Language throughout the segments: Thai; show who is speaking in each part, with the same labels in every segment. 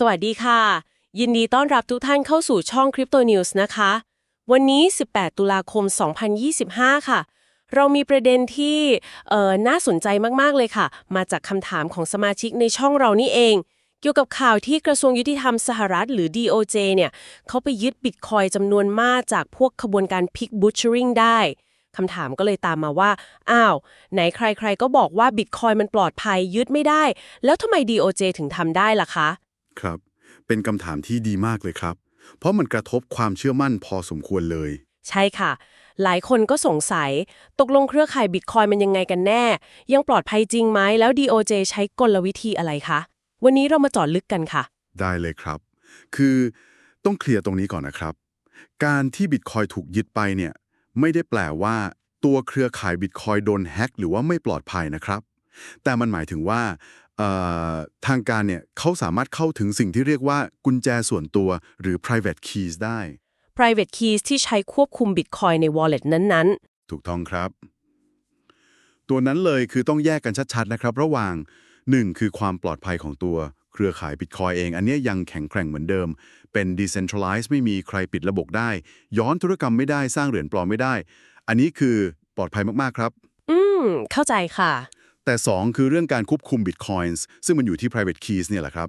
Speaker 1: สวัสดีค่ะ ยินดีต้อนรับทุกท่านเข้าสู่ช่อง Crypto News นะคะ วันนี้ 18 ตุลาคม 2025 ค่ะ เรามีประเด็นที่เออน่าสนใจมาก ๆ เลยค่ะ มาจากคำถามของสมาชิกในช่องเรานี่เอง เกี่ยวกับข่าวที่กระทรวงยุติธรรมสหรัฐหรือ DOJ เนี่ยเขาไปยึดบิตคอยจำนวนมากจากพวกขบวนการ Pig Butchering ได้คำถามก็เลยตามมาว่า อ้าว ไหนใครๆ ก็บอกว่าบิตคอยมันปลอดภัยยึดไม่ได้ แล้วทำไม DOJ ถึงทำได้ล่ะคะ
Speaker 2: ครับ เป็นคำถามที่ดีมากเลยครับ เพราะมันกระทบความเชื่อมั่นพอสมควรเลย
Speaker 1: ใช่ค่ะ หลายคนก็สงสัย ตกลงเครือข่ายบิตคอยมันยังไงกันแน่ ยังปลอดภัยจริงไหมแล้ว DOJ ใช้กลวิธีอะไรคะ วันนี้เรามาเจอดลึกกันค่ะ
Speaker 2: ได้เลยครับ คือต้องเคลียร์ตรงนี้ก่อนนะครับ การที่บิตคอยถูกยึดไปเนี่ย ไม่ได้แปลว่า ตัวเครือข่ายบิตคอยโดนแฮ็กหรือว่าไม่ปลอดภัยนะครับ แต่มันหมายถึงว่าเอ่อ ทางการเนี่ยเขาสามารถเข้าถึงสิ่งที่เรียกว่ากุญแจส่วนตัวหรือ private keys ได้
Speaker 1: private keys ที่ใช้ควบคุมบิตคอยใน wallet นั้น
Speaker 2: ถูกต้องครับ ตัวนั้นเลยคือต้องแยกกันชัดๆนะครับ ระหว่าง 1. คือความปลอดภัยของตัวเครือข่ายบิตคอยเอง อันเนี้ยยังแข็งแกร่งเหมือนเดิม เป็น decentralized ไม่มีใครปิดระบบได้ ย้อนธุรกรรมไม่ได้สร้างเหรียญปลอมไม่ได้ อันนี้คือปลอดภัยมากๆครับ
Speaker 1: ๆอืมเข้าใจค่ะ
Speaker 2: แต่ 2 คือเรื่องการควบคุม Bitcoins ซึ่งมันอยู่ที่ private keys เนี่ยแหละครับ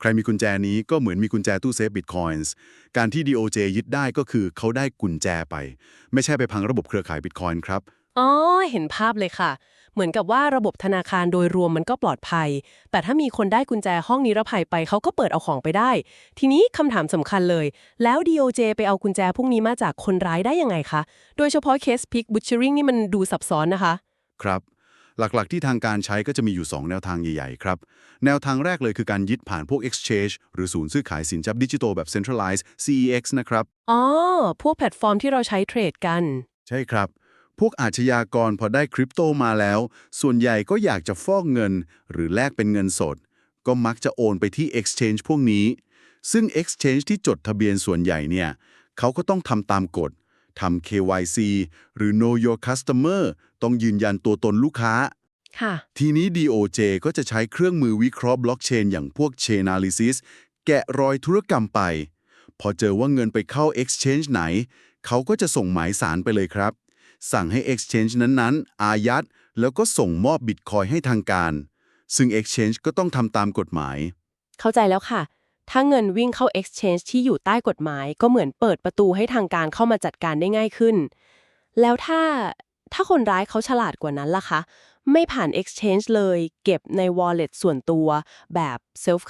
Speaker 2: ใครมีกุญแจนี้ก็เหมือนมีกุญแจตู้เซฟ Bitcoins การที่ DOJ ยึดได้ก็คือเขาได้กุญแจไป ไม่ใช่ไปพังระบบเครือข่าย Bitcoin ครับ
Speaker 1: อ๋อ เห็นภาพเลยค่ะ เหมือนกับว่าระบบธนาคารโดยรวมมันก็ปลอดภัย แต่ถ้ามีคนได้กุญแจห้องนิรภัยไปเขาก็เปิดเอาของไปได้ ทีนี้คำถามสำคัญเลย แล้ว DOJ ไปเอากุญแจพวกนี้มาจากคนร้ายได้ยังไงคะ โดยเฉพาะเคสพิกบูชเชอริงนี่มันดูซับซ้อนนะคะ
Speaker 2: ครับ หลักๆ ที่ทางการใช้ก็จะมีอยู่ 2 แนวทางใหญ่ ๆ ครับ แนวทางแรกเลยคือการยึดผ่านพวก exchange หรือศูนย์ซื้อขายสินทรัพย์ดิจิทัลแบบ centralized CEX นะครับ
Speaker 1: อ๋อ พวกแพลตฟอร์มที่เราใช้เทรดกัน
Speaker 2: ใช่ครับ พวกอาชญากรพอได้คริปโตมาแล้ว ส่วนใหญ่ก็อยากจะฟอกเงิน หรือแลกเป็นเงินสด ก็มักจะโอนไปที่ exchange พวกนี้ ซึ่ง exchange ที่จดทะเบียนส่วนใหญ่เนี่ยเขาก็ต้องทำตามกฎทำ KYC หรือ Know Your Customer ต้องยืนยันตัวตนลูกค้า
Speaker 1: ค่ะ
Speaker 2: ทีนี้ DOJ ก็จะใช้เครื่องมือวิเคราะห์บล็อกเชนอย่างพวก Chainalysis แกะรอยธุรกรรมไป พอเจอว่าเงินไปเข้า Exchange ไหน เขาก็จะส่งหมายสารไปเลยครับ สั่งให้ Exchange นั้นๆ อายัด แล้วก็ส่งมอบบิตคอยให้ทางการ ซึ่ง Exchange ก็ต้องทำตามกฎหมาย
Speaker 1: เข้าใจแล้วค่ะ ถ้าเงินวิ่งเข้า Exchange ที่อยู่ใต้กฎหมาย ก็เหมือนเปิดประตูให้ทางการเข้ามาจัดการได้ง่ายขึ้น แล้วถ้า ถ้าคนร้ายเขาฉลาดกว่านั้นล่ะคะ ไม่ผ่าน Exchange เลย เก็บใน Wallet ส่วนตัวแบบ Self